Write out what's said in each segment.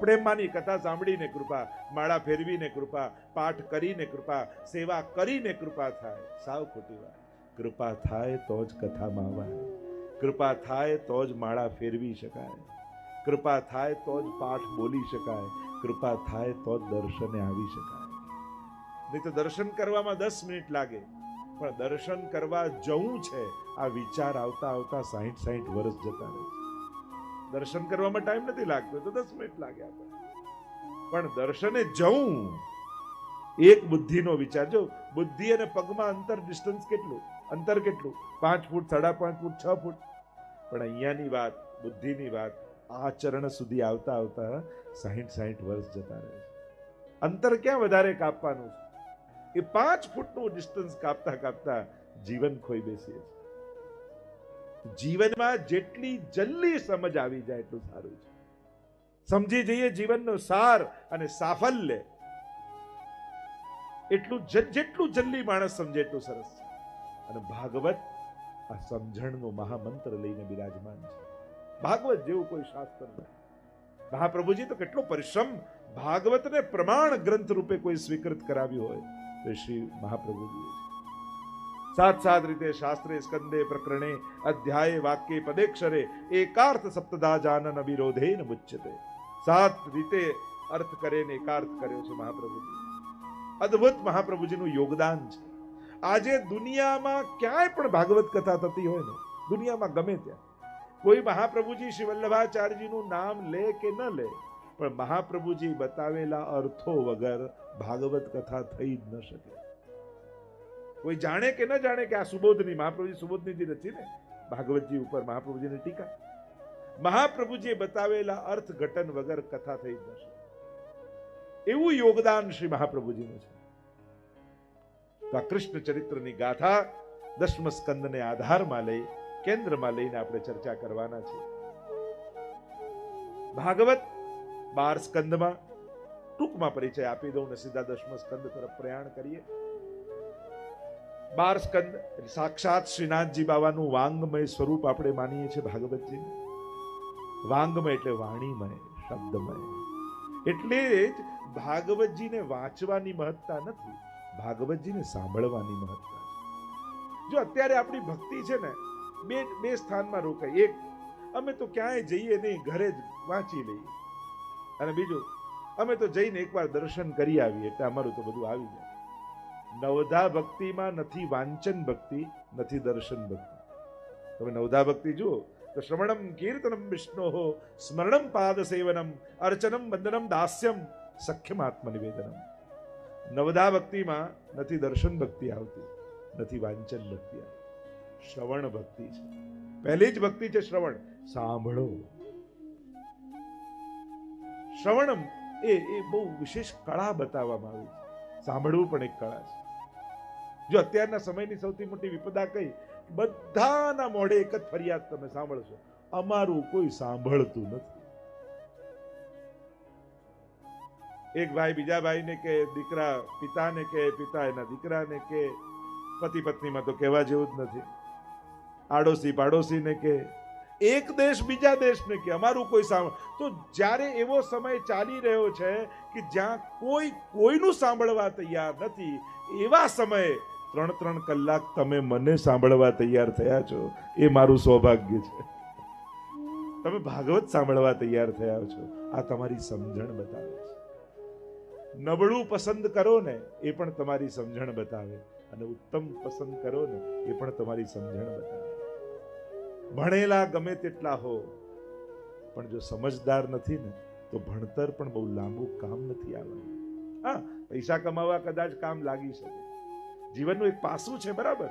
આપણે માની કથા સાંભળીને કૃપા, માળા ફેરવીને કૃપા, પાઠ કરીને કૃપા, સેવા કરીને કૃપા થાય. સાવ ખોટી વાત. કૃપા થાય તો જ કથામાં અવાય કૃપા થાય તો જ માળા ફેરવી શકાય. કૃપા થાય તો જ પાઠ બોલી શકાય. કૃપા થાય તો જ દર્શને આવી શકાય. નહીં તો દર્શન કરવામાં દસ મિનિટ લાગે. પણ દર્શન કરવા જવું છે, આ વિચાર આવતા આવતા સાહીઠ સાહીઠ વર્ષ જતા રહે છે. દર્શન કરવામાં ટાઈમ નથી લાગતો, તો દસ મિનિટ લાગે આપણને પણ દર્શને જવું, એક બુદ્ધિનો વિચાર. જો બુદ્ધિ અને પગમાં અંતર ડિસ્ટન્સ કેટલું? અંતર કેટલું? પાંચ ફૂટ, સાડા પાંચ ફૂટ, છ ફૂટ. પણ અહીંયાની વાત, બુદ્ધિની વાત, આ ચરણ સુધી આવતા આવતા સાહીઠ સાહીઠ વર્ષ જતા રહે અંતર ક્યાં વધારે કાપવાનું એ પાંચ ફૂટનું ડિસ્ટન્સ કાપતા કાપતા જીવન ખોઈ બેસીએ છીએ. જીવનમાં જેટલી જલ્દી સમજ આવી જાય એટલું સારું છે. સમજી જઈએ જીવનનો સાર અને સાફલ્ય. એટલું જેટલું જલ્દી માણસ સમજે એટલું સરસ છે. અને ભાગવત આ સમજણનો મહામંત્ર લઈને બિરાજમાન છે. ભાગવત જેવું કોઈ શાસ્ત્ર નથી. મહાપ્રભુજી તો કેટલો પરિશ્રમ ભાગવતને પ્રમાણ ગ્રંથ રૂપે કોઈ સ્વીકૃત કરાવ્યું હોય તો શ્રી મહાપ્રભુજી સાત સાત રીતે શાસ્ત્રે સ્કંદે પ્રકરણે અધ્યાય વાક્ય પદેક્ષરે એકાર્થ સપ્તદા જાનન ન મુચ્યતે સાત રીતે અર્થ કરે ને એકાર્થ કર્યો છે મહાપ્રભુજી અદ્ભુત મહાપ્રભુજીનું યોગદાન છે। આજે દુનિયામાં ક્યાંય પણ ભાગવત કથા થતી હોય ને દુનિયામાં ગમે ત્યાં, કોઈ મહાપ્રભુજી શ્રી વલ્લભાચાર્યજીનું નામ લે કે ન લે, પણ મહાપ્રભુજી બતાવેલા અર્થો વગર ભાગવત કથા થઈ જ ન શકે. કોઈ જાણે કે ન જાણે કે આ સુબોધની, મહાપ્રભુજી સુબોધની નથી ને, ભાગવતજી ઉપર મહાપ્રભુજીની ટીકા. મહાપ્રભુજીએ બતાવેલા અર્થઘટન વગર કથા થઈ જ ન એવું યોગદાન શ્રી મહાપ્રભુજીનું છે. કૃષ્ણ ચરિત્રની ગાથા દસમ સ્કંદને આધારમાં લઈ, કેન્દ્રમાં લઈને આપણે ચર્ચા કરવાના છે ભાગવત બાર સ્કંદમાં ટૂંકમાં પરિચય આપી દઉં ને સીધા દસમ સ્કંદ તરફ પ્રયાણ કરીએ. બાર સ્કંદ સાક્ષાત શ્રીનાથજી બાબાનું વાંગમય સ્વરૂપ આપણે માનીએ છીએ ભાગવતજી વાંગમય એટલે વાણીમય, શબ્દમય. એટલે જ ભાગવતજીને વાંચવાની મહત્તા નથી, ભાગવતજીને સાંભળવાની મહત્તા જો અત્યારે આપણી ભક્તિ છે ને, બે બે સ્થાનમાં રોકાય. એક, અમે તો ક્યાંય જઈએ નહીં, ઘરે જ વાંચી લઈએ. અને બીજું, અમે તો જઈને એકવાર દર્શન કરી આવીએ, એટલે અમારું તો બધું આવી જાય. નવધા ભક્તિમાં નથી વાંચન ભક્તિ, નથી દર્શન ભક્તિ. તમે નવધા ભક્તિ જુઓ તો શ્રવણમ કીર્તનમ વિષ્ણો, સ્મરણમ પાદ સેવનમ અર્ચનમ વંદનમ દાસ્યમ, સખ્યમ આત્મનિવેદનમ. નવધા ભક્તિમાં નથી દર્શન ભક્તિ આવતી, નથી વાંચન ભક્તિ આવતી. શ્રવણ ભક્તિ છે. પહેલી જ ભક્તિ છે શ્રવણ. સાંભળો. શ્રવણમ એ એ બહુ વિશેષ કળા બતાવવામાં આવી છે. સાંભળવું પણ એક કળા છે. જો અત્યારના સમયની સૌથી મોટી વિપદા કઈ? બધાના મોઢે એક જ ફરિયાદ તમે સાંભળશો. અમારું કોઈ સાંભળતું નથી. એક ભાઈ બીજા ભાઈને કે, દીકરા પિતાને કે, પિતા એના દીકરાને કે, પતિ પત્નીમાં તો કહેવા જેવું જ નથી. આડોશી પાડોશીને કે, એક દેશ બીજા દેશને કે, અમારું કોઈ સાંભળ. તો જ્યારે એવો સમય ચાલી રહ્યો છે કે જ્યાં કોઈ કોઈનું સાંભળવા તૈયાર નથી, એવા સમયે ત્રણ ત્રણ કલાક તમે મને સાંભળવા તૈયાર થયા છો, એ મારું સૌભાગ્ય છે. તમે ભાગવત સાંભળવા તૈયાર થયા છો, આ તમારી સમજણ બતાવે છે. નબળું પસંદ કરો ને, એ પણ તમારી સમજણ બતાવે. અને ઉત્તમ પસંદ કરો ને, એ પણ તમારી સમજણ બતાવે. ભણેલા ગમે તેટલા હો, પણ જો સમજદાર નથી ને, તો ભણતર પણ બહુ લાંબુ કામ નથી આવવાનું. હા, પૈસા કમાવા કદાચ કામ લાગી શકે. જીવનનું એક પાસું છે, બરાબર?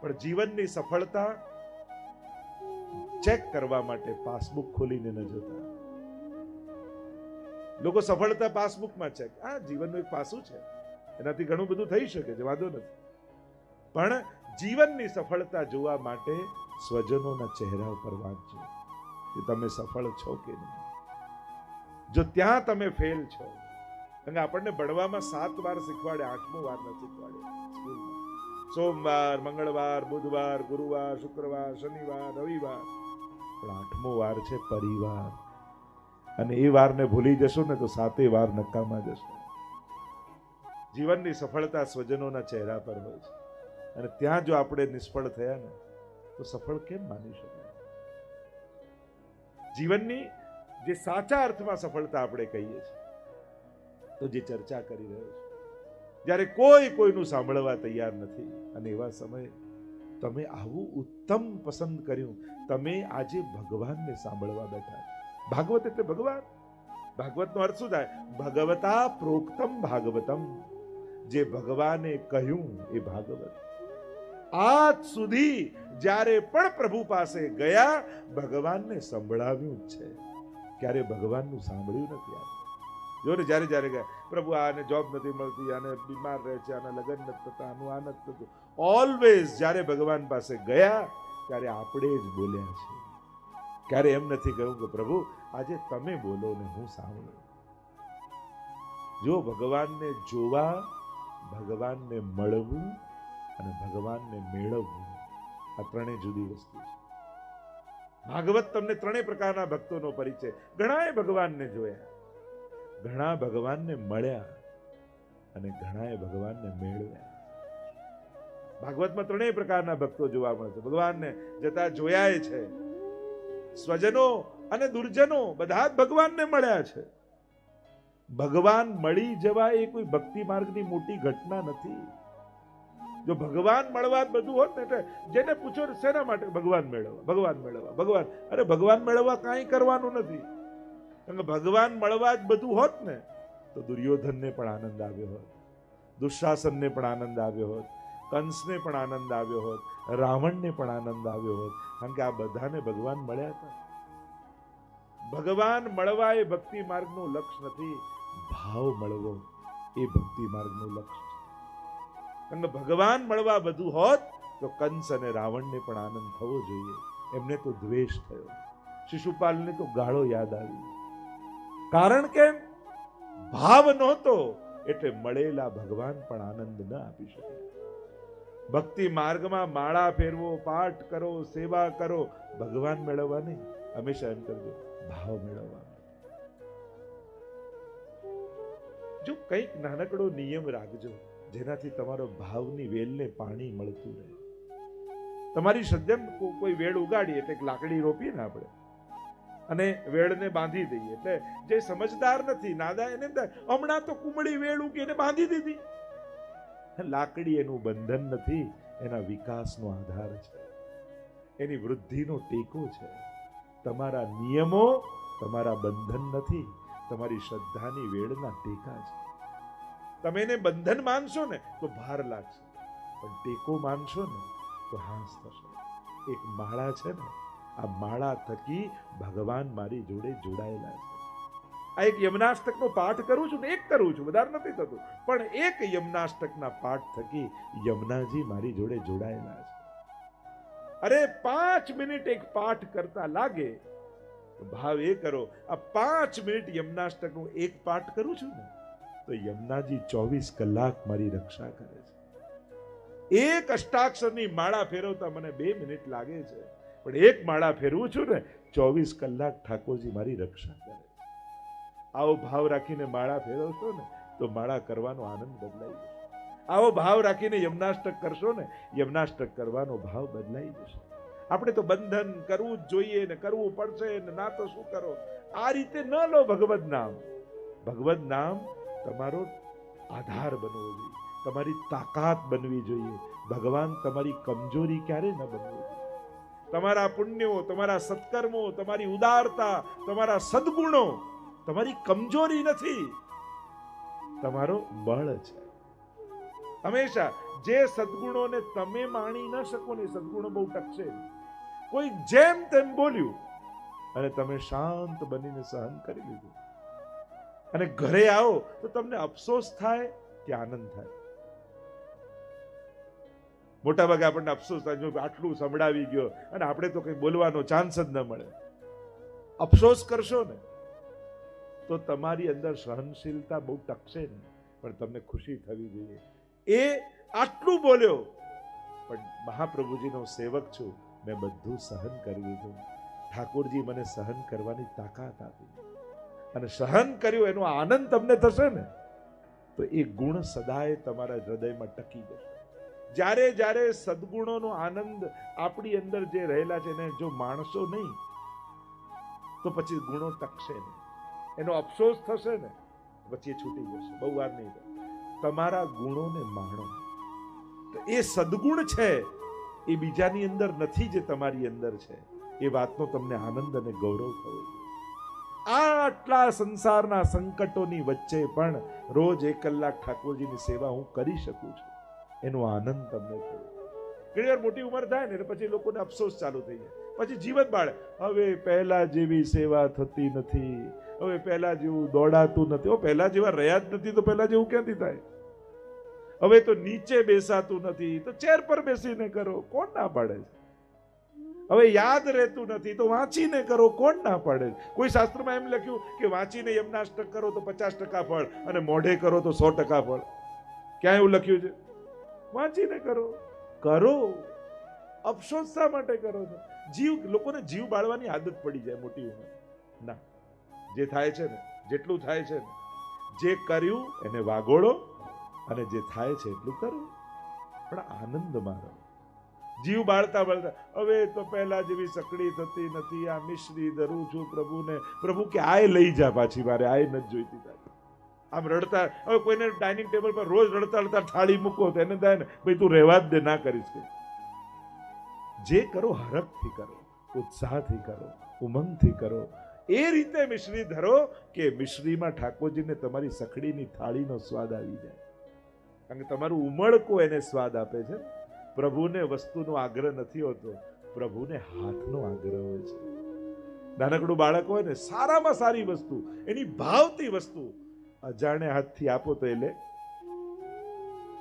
પણ જીવનની સફળતા ચેક કરવા માટે પાસબુક ખોલીને ન જોતા. લોકો સફળતા પાસબુકમાં ચેક, આ જીવનનું એક પાસું છે. એનાથી ઘણું બધું થઈ શકે છે, વાંધો નથી. પણ જીવનની સફળતા જોવા માટે સ્વજનોના ચહેરા ઉપર વાંચજો કે તમે સફળ છો કે નહીં. જો ત્યાં તમે ફેલ છો કે આપણને ભણવામાં સાત વાર શીખવાડે, આઠમો વાર ન શીખવાડે સોમવાર, મંગળવાર, બુધવાર, ગુરુવાર, શુક્રવાર, શનિવાર, રવિવાર. પણ આઠમો વાર છે પરિવાર. અને એ વારને ભૂલી જશો ને તો સાતે વાર નકામા જશો. જીવનની સફળતા સ્વજનોના ચહેરા પર હોય છે. અને ત્યાં જો આપણે નિષ્ફળ થયા ને, તો સફળ કેમ માની શકાય? જીવનની જે સાચા અર્થમાં સફળતા આપણે કહીએ છીએ તો જે ચર્ચા કરી રહ્યો છે. જ્યારે કોઈ કોઈનું સાંભળવા તૈયાર નથી, અને એવા સમયે તમે આવું ઉત્તમ પસંદ કર્યું, તમે આજે ભગવાનને સાંભળવા બેઠા ભાગવત એટલે ભગવાન. ભાગવતનો અર્થ શું થાય? ભગવતા પ્રોક્તમ ભાગવતમ. જે ભગવાને કહ્યું એ ભાગવત. આજ સુધી જ્યારે પણ પ્રભુ પાસે ગયા, ભગવાનને સંભળાવ્યું જ છે. ક્યારે ભગવાનનું સાંભળ્યું નથી આપણે જો ને જ્યારે જ્યારે ગયા પ્રભુ આને જોબ નથી મળતી, આને બીમાર રહે છે, આને લગ્ન નથી થતા, આનું આ નથી થતું. ઓલવેઝ જ્યારે ભગવાન પાસે ગયા, ત્યારે આપણે જ બોલ્યા છે. ક્યારે એમ નથી કહ્યું કે પ્રભુ, આજે તમે બોલો ને હું સાંભળું. જો ભગવાનને જોવા, ભગવાનને મળવું અને ભગવાનને મેળવવું, આ ત્રણેય જુદી વસ્તુ છે. ભાગવત તમને ત્રણેય પ્રકારના ભક્તોનો પરિચય. ઘણાએ ભગવાનને જોયા. ઘણા ભગવાનને મળ્યા અને ઘણાએ ભગવાનને મેળવ્યા. ભાગવતમાં ત્રણેય પ્રકારના ભક્તો જોવા મળે છે. ભગવાનને જતા જોયા છે. સ્વજનો અને દુર્જનો બધા જ ભગવાનને મળ્યા છે. ભગવાન મળી જવા એ કોઈ ભક્તિ માર્ગની મોટી ઘટના નથી. જો ભગવાન મળવા બધું હોત ને એટલે જેને પૂછો શેના માટે ભગવાન મેળવવા? ભગવાન મેળવવા. ભગવાન, અરે ભગવાન મેળવવા કાંઈ કરવાનું નથી. કારણ કે ભગવાન મળવા જ બધું હોત ને, તો દુર્યોધનને પણ આનંદ આવ્યો હોત, દુશાસનને પણ આનંદ આવ્યો હોત, કંસને પણ આનંદ આવ્યો હોત, રાવણને પણ આનંદ આવ્યો હોત. કારણ કે આ બધાને ભગવાન મળ્યા હતા. ભગવાન મળવા એ ભક્તિ માર્ગનું લક્ષ્ય નથી, ભાવ મળવો એ ભક્તિ માર્ગનું લક્ષ્ય છે. કારણ કે ભગવાન મળવા બધું હોત, તો કંસ અને રાવણને પણ આનંદ થવો જોઈએ. એમને તો દ્વેષ થયો. શિશુપાલને તો ગાળો યાદ આવી કારણ કે ભાવ નહોતો એટલે મળેલા ભગવાન પણ આનંદ ન આપી શકે. ભક્તિ માર્ગમાં માળા ફેરવો, પાઠ કરો, સેવા કરો, ભગવાન મેળવવા નહીં. હંમેશા એમ કરજો, ભાવ મેળવવા જો કંઈક નાનકડો નિયમ રાખજો, જેનાથી તમારો ભાવની વેલને પાણી મળતું રહે. તમારી સજ્જન કોઈ વેળ ઉગાડી એટલે લાકડી રોપીએ ને આપણે અને વેળને બાંધી દઈએ. એટલે જે સમજદાર નથી, નાદા એને હમણાં તો કુમળી વેળ ઉગી એને બાંધી દીધી. લાકડી એનું બંધન નથી, એના વિકાસનો આધાર છે. એની વૃદ્ધિનો ટેકો છે. તમારા નિયમો, તમારા બંધન નથી, તમારી શ્રદ્ધાની વેળના ટેકા છે. તમે એને બંધન માનશો ને, તો ભાર લાગશે. પણ ટેકો માનશો ને, તો હાંસ થશે. એક માળા છે ને આ માળા થકી ભગવાન મારી જોડે જોડાયેલા છે. આ એક યમનાષ્ટકનો પાઠ કરું છું ને, એક કરું છું, વધારે નથી થતું. પણ એક યમનાષ્ટકના પાઠ થકી યમુનાજી મારી જોડે જોડાયેલા છે. અરે પાંચ મિનિટ એક પાઠ કરતા લાગે ભાવ એ કરો, આ પાંચ મિનિટ યમનાષ્ટકનું એક પાઠ કરું છું ને, તો યમનાજી ચોવીસ કલાક મારી રક્ષા કરે છે. એક અષ્ટાક્ષરની માળા ફેરવતા મને બે મિનિટ લાગે છે. પણ એક માળા ફેરવું છું ને, ચોવીસ કલાક ઠાકોરજી મારી રક્ષા કરે. આવો ભાવ રાખીને માળા ફેરવશો ને, તો માળા કરવાનો આનંદ બદલાઈ જશે. આવો ભાવ રાખીને યમનાષ્ટક કરશો ને, યમનાષ્ટક કરવાનો ભાવ બદલાઈ જશે. આપણે તો બંધન કરવું જ જોઈએ ને, કરવું પડશે ને, ના તો શું કરો? આ રીતે ન લો ભગવદ નામ. ભગવદ નામ તમારો આધાર બનવો જોઈએ. તમારી તાકાત બનવી જોઈએ. ભગવાન તમારી કમજોરી ક્યારે ન બનવી? તમારા પુણ્યો, તમારા સત્કર્મો, તમારી ઉદારતા, તમારા સદગુણો, તમારી કમજોરી નથી. તમારો બળ છે. હંમેશા જે સદગુણોને તમે માણી ન શકો ને સદગુણો બહુ ટકશે કોઈ જેમ તેમ બોલ્યું અને તમે શાંત બનીને સહન કરી લીધું. અને ઘરે આવો તો તમને અફસોસ થાય કે આનંદ થાય. મોટા ભાગે આપણને અફસોસ થાય આટલું સંભળાવી ગયો, અને આપણે તો કંઈ બોલવાનો ચાન્સ જ ન મળે. અફસોસ કરશો ને, તો તમારી અંદર સહનશીલતા બહુ ટકશે ને, પણ તમને ખુશી થવી જોઈએ. એ આટલું બોલ્યો, પણ મહાપ્રભુજીનો સેવક છું, મેં બધું સહન કરી હતું ઠાકોરજી મને સહન કરવાની તાકાત આપી. અને સહન કર્યું, એનો આનંદ તમને થશે ને, તો એ ગુણ સદાય તમારા હૃદયમાં ટકી જશે. જ્યારે જ્યારે સદગુણોનો આનંદ આપણી અંદર જે રહેલા છે એને જો માણસો નહીં, તો પછી ગુણો ટકશે નહીં. એનો અફસોસ થશે ને પછી એ છૂટી જશે. બહુ વાર નહીં તમારા ગુણોને માણો. તો એ સદગુણ છે, એ બીજાની અંદર નથી જે તમારી અંદર છે. એ વાતનો તમને આનંદ અને ગૌરવ થવો આટલા સંસારના સંકટોની વચ્ચે પણ રોજ એક કલાક ઠાકોરજીની સેવા હું કરી શકું છું. એનો આનંદ તમને થયો. ઘણી વાર મોટી ઉંમર થાય ને પછી લોકોને અફસોસ ચાલુ થઈ જાય. પછી જીવન બાળે, હવે પહેલા જેવી સેવા થતી નથી, હવે પહેલા જેવું દોડાતું નથી. પહેલા જેવા રહ્યા જ નથી તો પહેલા જેવું ક્યાંથી થાય? હવે તો નીચે બેસાતું નથી, તો ચેર પર બેસીને કરો, કોણ ના પાડે છે? હવે યાદ રહેતું નથી તો વાંચીને કરો, કોણ ના પાડે કોઈ શાસ્ત્રમાં એમ લખ્યું કે વાંચીને યમનાષ્ટક કરો તો પચાસ ટકા ફળ અને મોઢે કરો તો સો ટકા ફળ. ક્યાં એવું લખ્યું છે? વાંચીને કરો. કરો. અફસોસ શા માટે કરો છો? જીવ, લોકોને જીવ બાળવાની આદત પડી જાય મોટી ઉંમર. ના, જે થાય છે ને, જેટલું થાય છે ને, જે કર્યું એને વાગોળો અને જે થાય છે એટલું કરો. પણ આનંદ મારો. જીવ બાળતા બાળતા, હવે તો પહેલા જેવી સકડી થતી નથી, આ મિશ્રી ધરું છું પ્રભુને. પ્રભુ કે, આય લઈ જા પાછી, મારે આય નથી જોઈતી તારી. આમ રડતા હવે કોઈને ડાઇનિંગ ટેબલ પર રોજ રડતા રડતા થાળી મૂકો તો એને થાય ને, ભાઈ, તું રહેવા જ દે, ના કરીશ કે જે કરો, હરખથી કરો, ઉત્સાહથી કરો, ઉમંગથી કરો. એ રીતે મિશ્રી ધરો કે મિશ્રીમાં ઠાકોરજીને તમારી સખડીની થાળીનો સ્વાદ આવી જાય. કારણ કે તમારું ઉમળકો એને સ્વાદ આપે છે. પ્રભુને વસ્તુનો આગ્રહ નથી હોતો. પ્રભુને હાથનો આગ્રહ હોય છે. નાનકડું બાળક હોય ને, સારામાં સારી વસ્તુ, એની ભાવતી વસ્તુ અજાણે હાથથી આપો તો એ લે.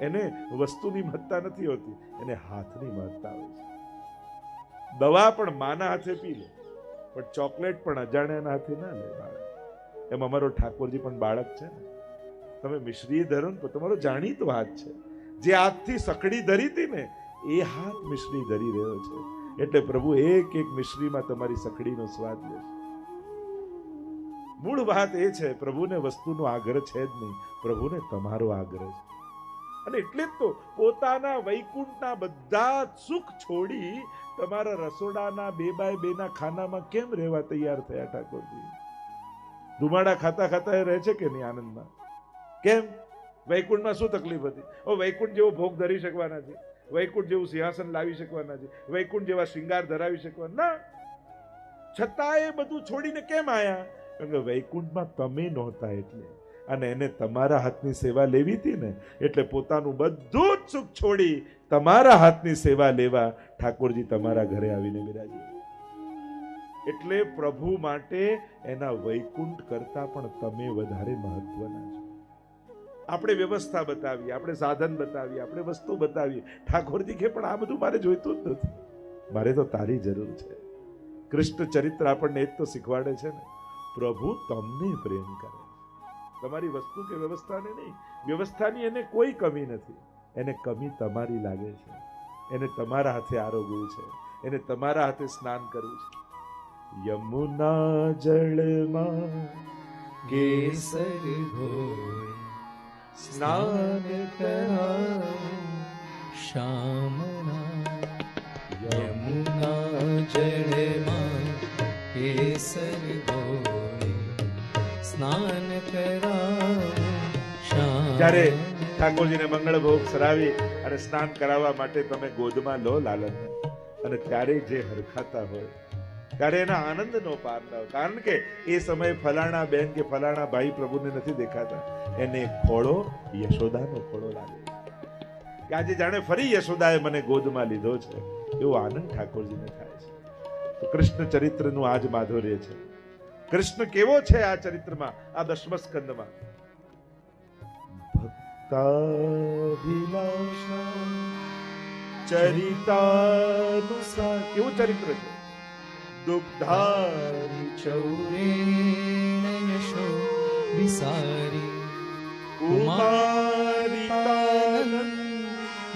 એને વસ્તુની મહત્તા નથી હોતી, એને હાથની મહત્તા હોય છે. દવા પણ માના હાથે પી લે, પણ ચોકલેટ પણ અજાણ્યાના હાથે ના લે બાળક. એમ અમારો ઠાકોરજી પણ બાળક છે ને. તમે મિશ્રી ધરો ને તમારો જાણીતો હાથ છે. જે હાથથી સકડી ધરી હતી ને, એ હાથ મિશ્રી ધરી રહ્યો છે. એટલે પ્રભુ એક એક મિશ્રીમાં તમારી સકડીનો સ્વાદ લેશે. મૂળ વાત એ છે, પ્રભુને વસ્તુનો આગ્રહ છે જ નહીં. પ્રભુને તમારો આગ્રહ છે. અને એટલે જ તો પોતાના વૈકુંઠના બધા સુખ છોડી તમારા રસોડાના બે બાય બેના ખાનામાં કેમ રહેવા તૈયાર થયા, ઠાકોરજી? ધુમાડા ખાતા ખાતા એ રહે છે કે નહીં આનંદમાં? કેમ? વૈકુંઠમાં શું તકલીફ હતી? ઓ, વૈકુંઠ જેવો ભોગ ધરી શકવાના છે. વૈકુંઠ જેવું સિંહાસન લાવી શકવાના છે. વૈકુંઠ જેવા શ્રીંગાર ધરાવી શકવાના. ના. છતાં એ બધું છોડીને કેમ આયા? કારણ કે વૈકુંઠમાં તમે નહોતા એટલે. અને એને તમારા હાથની સેવા લેવી હતી ને, એટલે પોતાનું બધું જ સુખ છોડી તમારા હાથની સેવા લેવા ઠાકોરજી તમારા ઘરે આવીને બિરાજી. એટલે પ્રભુ માટે એના વૈકુંઠ કરતા પણ તમે વધારે મહત્વના છો. આપણે વ્યવસ્થા બતાવીએ, આપણે સાધન બતાવીએ, આપણે વસ્તુ બતાવીએ. ઠાકોરજી કે, પણ આ બધું મારે જોઈતું જ નથી. મારે તો તારી જરૂર છે. કૃષ્ણ ચરિત્ર આપણને એ જ તો શીખવાડે છે ને. પ્રભુ તમને પ્રેમ કરે તમારી વસ્તુ કે વ્યવસ્થાને નહીં, વ્યવસ્થાની એને કોઈ કમી નથી. એને કમી તમારી લાગે છે. એને તમારા હાથે આરોગવું છે. એને તમારા હાથે સ્નાન કરવું છે. યમુના જળમાં કેસર સ્નાન શ્યામના. યમુના જળમાં કેસર કરાવું. ઠાકોરજીને મંગળ ભોગ સરાવી અને સ્નાન કરાવવા માટે તમે ગોદમાં લો લાલન. અને ત્યારે જે હરખાતા હોય, ત્યારે એના આનંદનો પાર ન કારણ કે એ સમયે ફલાણા બેન કે ફલાણા ભાઈ પ્રભુને નથી દેખાતા. એને ખોળો, યશોદાનો ખોળો લાગે. કે આજે જાણે ફરી યશોદાએ મને ગોદમાં લીધો છે. એવો આનંદ ઠાકોરજીને થાય છે. કૃષ્ણ ચરિત્રનું આજ માધુર્ય છે. કૃષ્ણ કેવો છે આ ચરિત્રમાં આ દશમ સ્કંદમાં ચરિતાનુસાર. કેવું ચરિત્ર છે? દુગ્ધારી યશો વિસારી. કુમારી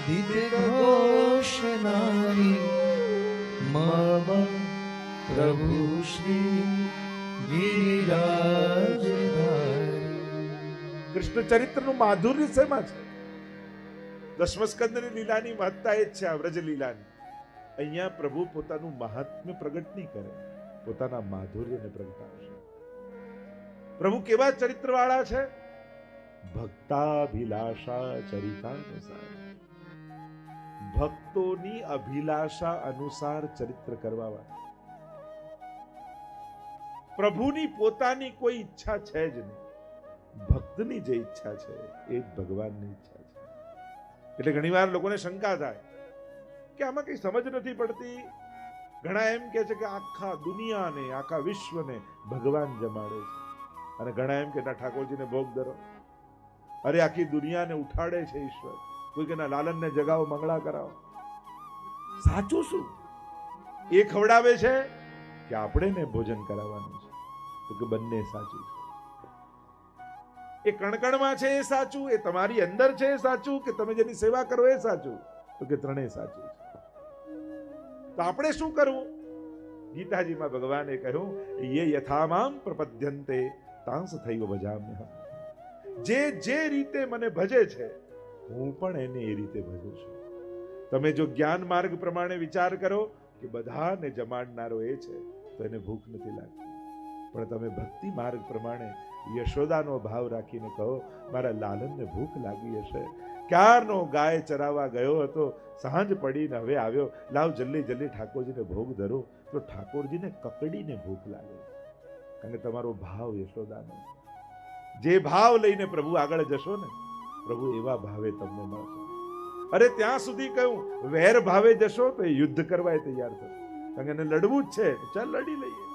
દિદઘોષનારી મમ મમ પ્રભુ શ્રી કૃષ્ણ ચરિત્રનું માધુર્ય શેમાં છે? દશમસ્કંદની લીલાની મહત્તા એ જ છે, આ વ્રજ લીલાની. અહીંયા પ્રભુ પોતાનું મહાત્મ્ય પ્રગટ નહીં કરે, પોતાના માધુર્યને પ્રગટાવશે. પ્રભુ કેવા ચરિત્ર વાળા છે? ભક્તાભિલાષા ચરિતાનુસાર. ભક્તોની અભિલાષા અનુસાર ચરિત્ર કરવા વાળા પ્રભુની પોતાની કોઈ ઈચ્છા છે જ નહીં. ભક્તની જે ઈચ્છા છે, એ જ ભગવાનની ઈચ્છા છે. એટલે ઘણીવાર લોકોને શંકા થાય કે આમાં કઈ સમજ નથી પડતી. ઘણા એમ કે છે કે આખા દુનિયાને, આખા વિશ્વને ભગવાન જમાડે છે. અને ઘણા એમ કે, ના, ઠાકોરજીને ભોગ ધરો. અરે, આખી દુનિયાને ઉઠાડે છે ઈશ્વર. કોઈ કે, ના, લાલનને જગાવો, મંગળા કરાવો. સાચું શું? એ ખવડાવે છે કે આપણે ને ભોજન કરાવવાનું છે. તો કે બંને સાચું છે. એ કણકણમાં છે એ સાચું, એ તમારી અંદર છે એ સાચું, કે તમે જેની સેવા કરો એ સાચું, તો કે ત્રણેય સાચું છે. તો આપણે શું કરવું? ગીતાજીમાં ભગવાને કહ્યું, યે યથામામ પ્રપદ્યંતે તાંસ થયો ભજામ્ય જે જે રીતે મને ભજે છે, હું પણ એને એ રીતે ભજું છું. તમે જો જ્ઞાન માર્ગ પ્રમાણે વિચાર કરો, કે બધાને જમાડનારો એ છે, તો એને ભૂખ નથી લાગતી. પણ તમે ભક્તિ માર્ગ પ્રમાણે યશોદાનો ભાવ રાખીને કહો, મારા લાલનને ભૂખ લાગી હશે. ક્યારનો ગાય ચરાવવા ગયો હતો? સાંજ પડીને હવે આવ્યો. લાવ જલ્દી જલ્દી ઠાકોરજીને ભોગ ધરો. તો ઠાકોરજીને કકડીને ભૂખ લાગે. કે તમારો ભાવ યશોદાનો. જે ભાવ લઈને પ્રભુ આગળ જશો ને, પ્રભુ એવા ભાવે તમને મળશે. અરે ત્યાં સુધી કહ્યું વેર ભાવે જશો તો યુદ્ધ કરવા તૈયાર થશે. એને લડવું જ છે. ચાલ, લડી લઈએ.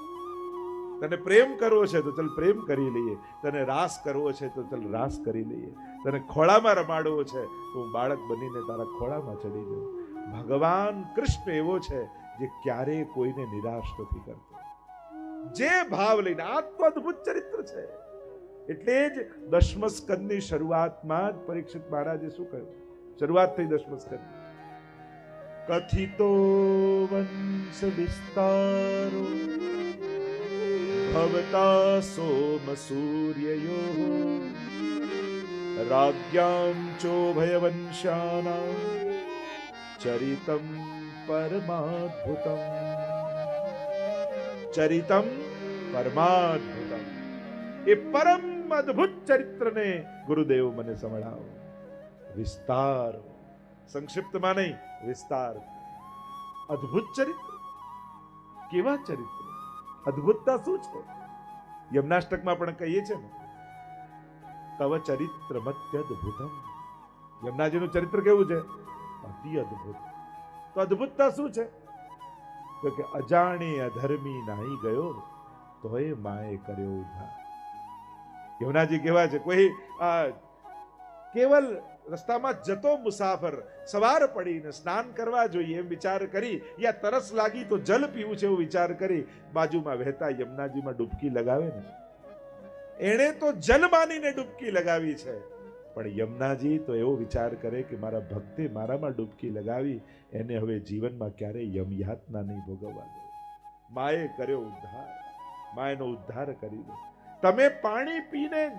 તને પ્રેમ કરવો છે તો ચાલ પ્રેમ કરી લઈએ. તને રાસ કરવો છે તો ચાલ રાસ કરી લઈએ. તને ખોળામાં રમાડવો છે તો હું બાળક બનીને તારા ખોળામાં ચડી જાઉં. ભગવાન કૃષ્ણ એવો છે જે ક્યારેય કોઈને નિરાશ નથી કરતો. જે ભાવ લઈને આ તો અદભુત ચરિત્ર છે. એટલે જ દશમ સ્કંદની શરૂઆતમાં જ પરીક્ષિત મહારાજે શું કહ્યું? શરૂઆત થઈ સ્કંદ કથિતો વંશ વિસ્તારો સોમ સૂર્યયો રાજ્યામ ચોભયવંશાનામ ચરિતમ પરમાદ્ભુતમ ચરિતમ પરમાદ્ભુતમ એ પરમ અદ્ભુત ચરિત્રને ગુરુદેવ મને સંભળાવો વિસ્તાર સંક્ષિપ્તમાં નહીં વિસ્તાર અદ્ભુત ચરિત્ર કેવા ચરિત્ર અદ્ભુતતા શું છે? યમનાષ્ટકમાં પણ કહીએ છે ને, તવ ચરિત્ર મત્યદ્ભુતમ યમનાજીનું ચરિત્ર કેવું છે? અતિ અદ્ભુત. તો અદ્ભુતતા શું છે? તો કે અજાણી અધર્મી નાહી ગયો, તોય માએ કર્યો ઉધાર યમનાજી કેવા છે, કોઈ કેવલ રસ્તામાં જતો મુસાફર, સવાર પડીને સ્નાન કરવા જોઈએ એમ વિચાર કરી, યા તરસ લાગી તો જલ પીવું છે એવો વિચાર કરી, બાજુમાં વહેતા યમુનાજીમાં ડૂબકી લગાવે ને. એણે તો જલ માનીને ડૂબકી લગાવી છે. પણ યમુનાજી તો એવો વિચાર કરે કે મારા ભક્તે મારામાં ડૂબકી લગાવી, એને હવે જીવનમાં ક્યારેય યમયાતના નહીં ભોગવવા દો. માએ કર્યો ઉદ્ધાર. માએનો ઉદ્ધાર કરી દો તમે પાણી પીને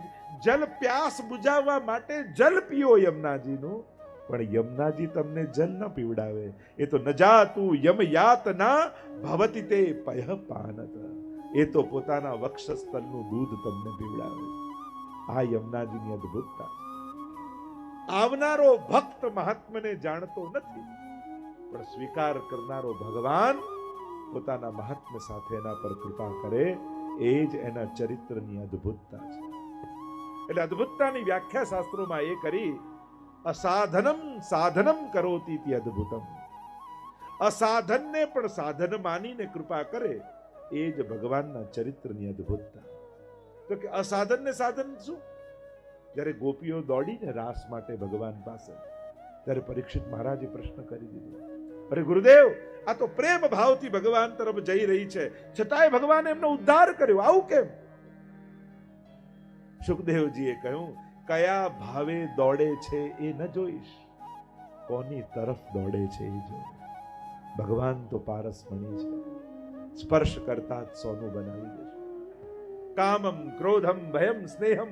જલ પ્યાસ બુજાવવા માટે જલ પીઓ યમુનાજીનું. પણ યમુનાજી તમને જલ ન પીવડાવે. એ તો નજાતું જાતું યમ યાતના ભવતી તે પય પાનત. એ તો પોતાના વક્ષસ્થલનું દૂધ તમને પીવડાવે. આ યમુનાજીની અદ્ભુતતા. આવનારો ભક્ત મહાત્મને જાણતો નથી. પણ સ્વીકાર કરનારો ભગવાન પોતાના મહાત્મ્ય સાથે એના પર કૃપા કરે. એ જ એના ચરિત્રની અદ્ભુતતા છે. એટલે અદ્ભુતતાની વ્યાખ્યા શાસ્ત્રોમાં એ કરી, અસાધનમ સાધનમ કરોતી તી અદ્ભુતમ. અસાધનને પણ સાધન માનીને કૃપા કરે, એ જ ભગવાનના ચરિત્રની અદ્ભુતતા. તો કે અસાધનને સાધન શું? જ્યારે ગોપીઓ દોડીને રાસ માટે ભગવાન પાસે, ત્યારે પરીક્ષિત મહારાજે પ્રશ્ન કરી દીધો, અરે ગુરુદેવ આ તો પ્રેમ ભાવથી ભગવાન તરફ જઈ રહી છે. છતાંય ભગવાન એમનો ઉદ્ધાર કર્યો. આવું કેમ? સુખદેવજીએ કહ્યું, કયા ભાવે દોડે છે એ ન જોઈશ. કોની તરફ દોડે છે એ જો ભગવાન તો પારસ મણી છે. સ્પર્શ કરતા જ સોનું બનાવી દેશે કામમ, ક્રોધમ, ભયમ, સ્નેહમ,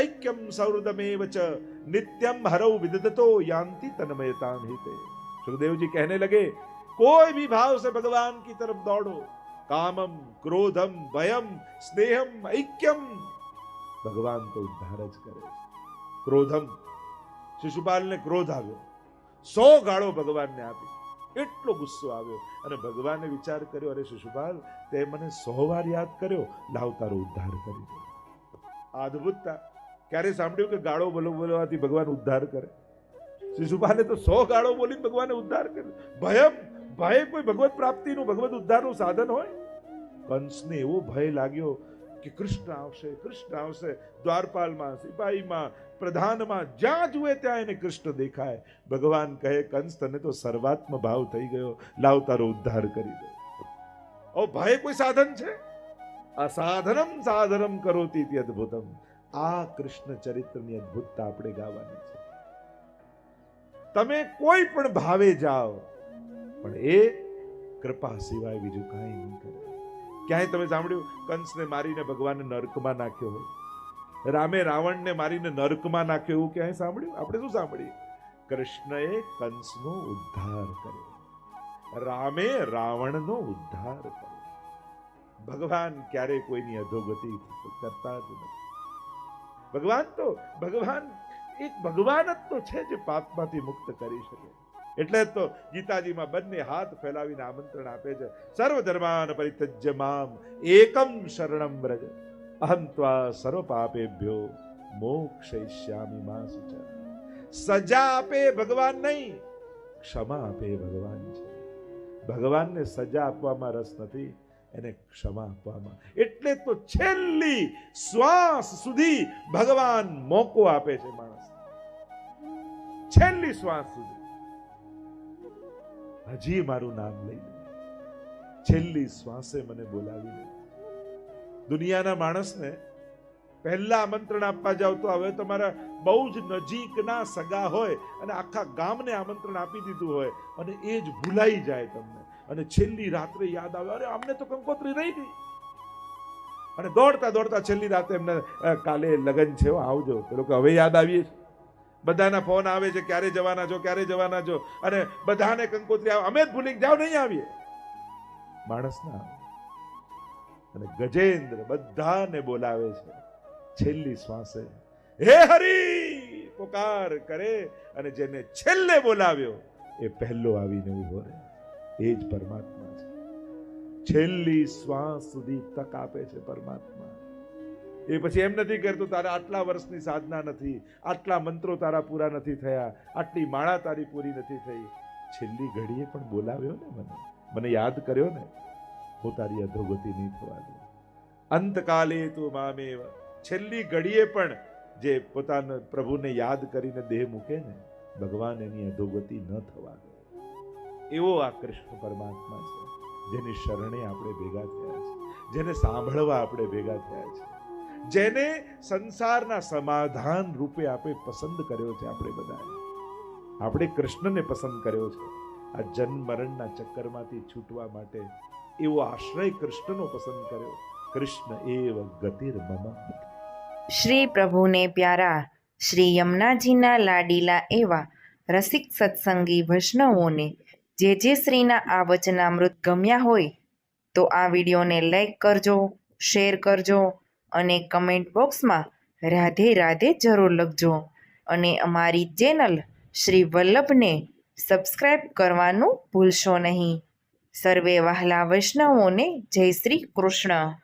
ઐક્યમ સૌરદમેવ ચ, નિત્યમ હરૌ વિદતો યાંતિ તન્મયતા હિતે. સુખદેવજી કહેને લગે कोई भी भाव से भगवान की तरफ दौड़ो कामम क्रोधम भयम स्नेहम ऐक्यम ભગવાન તો ઉદ્ધાર જ કરે છે. ક્રોધમ શિશુપાલને ક્રોધ આવ્યો સો ગાળો ભગવાનને આપી એટલો ગુસ્સો આવ્યો અને ભગવાને વિચાર કર્યો અરે શિશુપાલ તે મને સો વાર યાદ કર્યો લાવ તારો ઉદ્ધાર કરી દે આ અદ્ભુતતા ક્યારે સાંભળ્યું કે ગાળો બોલો બોલવાથી ભગવાન ઉદ્ધાર કરે શિશુપાલે તો સો ગાળો બોલીને ભગવાને ઉદ્ધાર કર્યો ભયમ ભય કોઈ ભગવત પ્રાપ્તિનું, ભગવત ઉદ્ધારનું સાધન હોય? કંસને એવો ભય લાગ્યો કે કૃષ્ણ આવશે કૃષ્ણ આવશે, દ્વારપાલમાં, સિપાહીમાં, પ્રધાનમાં, જ્યાં જુએ ત્યાં એને કૃષ્ણ દેખાય. ભગવાન કહે, કંસ, તને તો સર્વાત્મ ભાવ થઈ ગયો. લાવ તારો ઉદ્ધાર કરી દો. ઓ, ભય કોઈ સાધન છે? અસાધનમ સાધનમ કરોતી ઇતિ અદ્ભુતમ. આ કૃષ્ણ ચરિત્રની અદ્ભુતતા આપણે ગાવાની છે. તમે કોઈ પણ ભાવે જાઓ પણ એ કૃપા સિવાય બીજું કાંઈ નહીં કરે. ક્યાંય તમે સાંભળ્યું, કંસને મારીને ભગવાનને નર્કમાં નાખ્યો હોય? રામે રાવણને મારીને નર્કમાં નાખ્યો એવું ક્યાંય સાંભળ્યું? આપણે શું સાંભળીએ? કૃષ્ણએ કંસનો ઉદ્ધાર કર્યો. રામે રાવણનો ઉદ્ધાર કર્યો. ભગવાન ક્યારેય કોઈની અધોગતિ કરતા જ નથી. ભગવાન તો, ભગવાન એક ભગવાન જ તો છે જે પાપમાંથી મુક્ત કરી શકે. એટલે જ તો ગીતાજીમાં બંને હાથ ફેલાવીને આમંત્રણ આપે છે. સર્વ ધર્માન પરિત્યજ્ય મામ એકમ શરણમ વ્રજ. અહમ ત્વા સર્વ પાપેભ્યો મોક્ષયિષ્યામિ મા સજા આપે ભગવાન નહીં ક્ષમા આપે ભગવાન છે. ભગવાનને સજા આપવામાં રસ નથી, એને ક્ષમા આપવામાં. એટલે તો છેલ્લી શ્વાસ સુધી ભગવાન મોકો આપે છે માણસ છેલ્લી શ્વાસ સુધી. હજી મારું નામ લઈ છેલ્લી શ્વાસે મને બોલાવી દુનિયાના માણસને પહેલા આમંત્રણ આપવા જાવ તો હવે તમારા બહુ જ નજીકના સગા હોય અને આખા ગામને આમંત્રણ આપી દીધું હોય અને એ જ ભૂલાઈ જાય તમને. અને છેલ્લી રાત્રે યાદ આવે, અરે અમને તો કંકોત્રી રહી ગઈ. અને દોડતા દોડતા છેલ્લી રાતે એમને કાલે લગન છે આવજો પેલો કે હવે યાદ આવીએ છીએ. બધાના ફોન આવે છે, ક્યારે જવાના છો, ક્યારે જવાના છો? અને બધાને કંકોત્રી આવે, અમે જ ભૂલી જાવ નહીં આવીએ. માણસ ના અને ગજેન્દ્ર બધાને બોલાવે છે, છેલ્લી શ્વાસે. હે હરી! પોકાર કરે અને જેને છેલ્લે બોલાવ્યો, એ પહેલો આવીને ઊભો રહે. એ જ પરમાત્મા છે. છેલ્લી શ્વાસ સુધી તક આપે છે પરમાત્મા. એ પછી એમ નથી કરતું, તારા આટલા વર્ષની સાધના નથી, આટલા મંત્રો તારા પૂરા નથી થયા, આટલી માળા તારી પૂરી નથી થઈ. છેલ્લી ઘડીએ પણ બોલાવ્યો ને મને મને યાદ કર્યો ને, હું તારી અધોગતિ નહીં થવા દઉં. અંતકાલે તો મામેવ. છેલ્લી ઘડીએ પણ જે પોતાના પ્રભુને યાદ કરીને દેહ મૂકે ને, ભગવાન એની અધોગતિ ન થવા દે. એવો આ કૃષ્ણ પરમાત્મા છે, જેની શરણે આપણે ભેગા થયા છે, જેને સાંભળવા આપણે ભેગા થયા છે. જેને સંસારના સમાધાન રૂપે આપણે પસંદ કર્યો છે આપણે બધાએ. આપણે કૃષ્ણને પસંદ કર્યો છે. આ જન્મ મરણના ચક્કરમાંથી છૂટવા માટે એવો આશ્રય કૃષ્ણનો પસંદ કર્યો. કૃષ્ણ એવ ગતિર મમ. શ્રી પ્રભુને પ્યારા, શ્રી યમુનાજીના લાડીલા એવા રસિક સત્સંગી વૈષ્ણવોને, જે જે શ્રીના આ વચનામૃત ગમ્યા હોય, તો આ વિડીયોને લાઈક કરજો, શેર કરજો અને કમેન્ટ બોક્સમાં રાધે રાધે જરૂર લખજો. અને અમારી ચેનલ શ્રી વલ્લભને સબસ્ક્રાઈબ કરવાનું ભૂલશો નહીં. સર્વે વહાલા વૈષ્ણવોને જય શ્રી કૃષ્ણ.